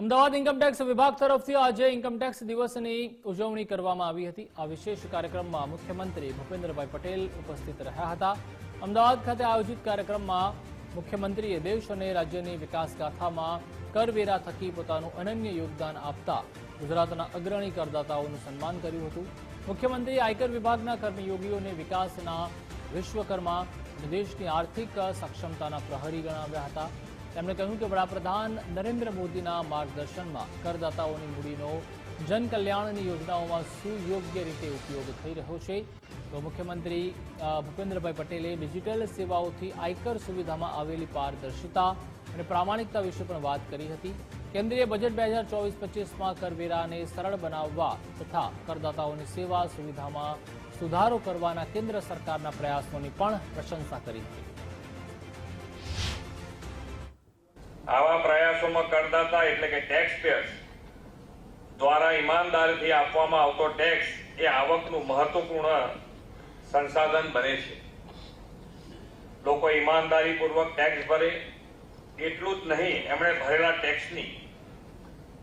Ahmedabad income tax વિભાગ તરફથી આજે ઇન્કમટેક્સ દિવસની ઉજવણી કરવામાં આવી હતી. આ વિશેષ કાર્યક્રમમાં મુખ્યમંત્રી ભૂપેન્દ્રભાઈ પટેલ ઉપસ્થિત રહ્યા હતા. અમદાવાદ ખાતે આયોજિત કાર્યક્રમમાં મુખ્યમંત્રીએ દેશ અને રાજ્યની વિકાસ ગાથામાં કરવેરા થકી પોતાનું અનન્ય યોગદાન આપતા ગુજરાતના અગ્રણી કરદાતાઓનું સન્માન કર્યું હતું. મુખ્યમંત્રીએ આયકર વિભાગના કર્મયોગીઓને વિકાસના વિશ્વકર્મા દેશની આર્થિક સક્ષમતાના પ્રહરી ગણાવ્યા હતા. તેમણે કહ્યું કે વડાપ્રધાન નરેન્દ્ર મોદીના માર્ગદર્શનમાં કરદાતાઓની મૂડીનો જનકલ્યાણની યોજનાઓમાં સુયોગ્ય રીતે ઉપયોગ થઈ રહ્યો છે. તો મુખ્યમંત્રી ભૂપેન્દ્રભાઈ પટેલે ડિજિટલ સેવાઓથી આયકર સુવિધામાં આવેલી પારદર્શિતા અને પ્રામાણિકતા વિશે પણ વાત કરી હતી. કેન્દ્રીય બજેટ બે હજાર ચોવીસ પચીસમાં કરવેરાને સરળ બનાવવા તથા કરદાતાઓની સેવા સુવિધામાં સુધારો કરવાના કેન્દ્ર સરકારના પ્રયાસોની પણ પ્રશંસા કરી હતી. આવા પ્રયાસોમાં કરદાતા એટલે કે ટેક્સ દ્વારા ઈમાનદારીથી આપવામાં આવતો ટેક્સ એ આવકનું મહત્વપૂર્ણ સંસાધન બને છે. લોકો ઈમાનદારીપૂર્વક ટેક્સ ભરે, એટલું જ નહીં, એમણે ભરેલા ટેક્સની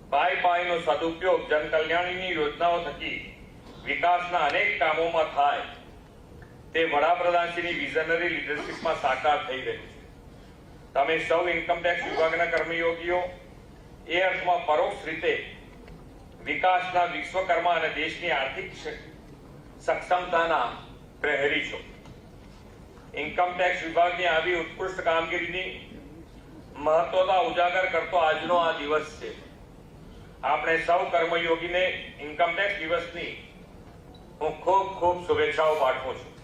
પાય પાયનો સદુપયોગ જનકલ્યાણની યોજનાઓ થકી વિકાસના અનેક કામોમાં થાય, તે વડાપ્રધાનશ્રીની વિઝનરી લીડરશીપમાં સાકાર થઈ રહ્યું છે. તમે સૌ ઇન્કમટેક્સ વિભાગના કર્મયોગીઓ, એ અર્થમાં પરોક્ષ રીતે વિકાસના વિશ્વકર્મા અને દેશની આર્થિક સક્ષમતાના પ્રહરી છો. ઇન્કમટેક્સ વિભાગની આવી ઉત્કૃષ્ટ કામગીરીની મહત્વતા ઉજાગર કરતો આજનો આ દિવસ છે. આપણે સૌ કર્મયોગીને ઇન્કમટેક્સ દિવસની હું ખૂબ ખૂબ શુભેચ્છાઓ પાઠવું છું.